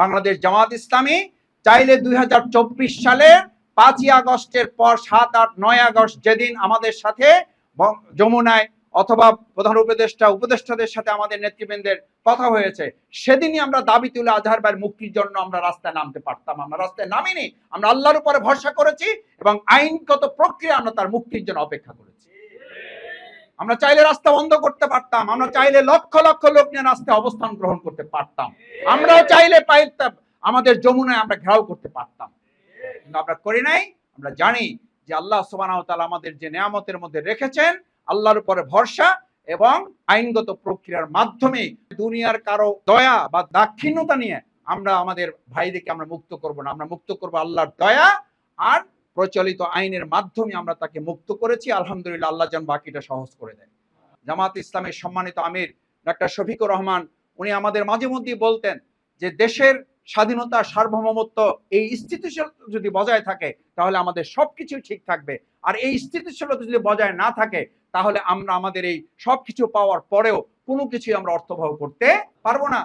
বাংলাদেশ জামাত ইসলামী চাইলে দুই সালে পাঁচই আগস্টের পর সাত আট নয় আগস্ট যেদিন আমাদের সাথে যমুনায় অথবা প্রধান উপদেষ্টা, উপদেষ্টাদের সাথে আমাদের নেতৃবৃন্দের কথা হয়েছে, সেদিনই আমরা দাবি তুলে আজহার ভাইয়ের মুক্তির জন্য আমরা রাস্তায় নামতে পারতাম। আমরা রাস্তায় নামিনি, আমরা আল্লাহর উপরে ভরসা করেছি এবং আইনগত প্রক্রিয়া আমরা তার মুক্তির জন্য অপেক্ষা করেছি। আমরা চাইলে রাস্তা বন্ধ করতে পারতাম, আমরা চাইলে লক্ষ লক্ষ লোক নিয়ে রাস্তায় অবস্থান গ্রহণ করতে পারতাম। আমরাও চাইলে পাইতাম আমাদের যমুনায় আমরা ঘেরাও করতে পারতাম। কিন্তু আমরা করি নাই, আমরা জানি যে আল্লাহ ওয়া আমাদের যে নিয়ামতের মধ্যে রেখেছেন, আল্লাহর উপরে ভরসা এবং আইনগত প্রক্রিয়ার মাধ্যমে দুনিয়ার কারও দয়া বা দাক্ষিণ্যতা নিয়ে আমরা আমাদের ভাইদেরকে আমরা মুক্ত করব না, আমরা মুক্ত করব আল্লাহর দয়া আর প্রচলিত আইনের মাধ্যমে আমরা তাকে মুক্ত করেছি। আলহামদুলিল্লাহ আল্লাহ যেন বাকিটা সহজ করে দেয়। জামাত ইসলামের সম্মানিত আমির ডাক্তার শফিকুর রহমান, উনি আমাদের মাঝে মধ্যেই বলতেন যে দেশের স্বাধীনতা, সার্বভৌমত্ব এই স্থিতিশীলতা যদি বজায় থাকে, তাহলে আমাদের সবকিছু ঠিক থাকবে। আর এই স্থিতিশীলতা যদি বজায় না থাকে, তাহলে আমরা আমাদের এই সবকিছু পাওয়ার পরেও কোনো কিছুই আমরা অর্থবহ করতে পারব না।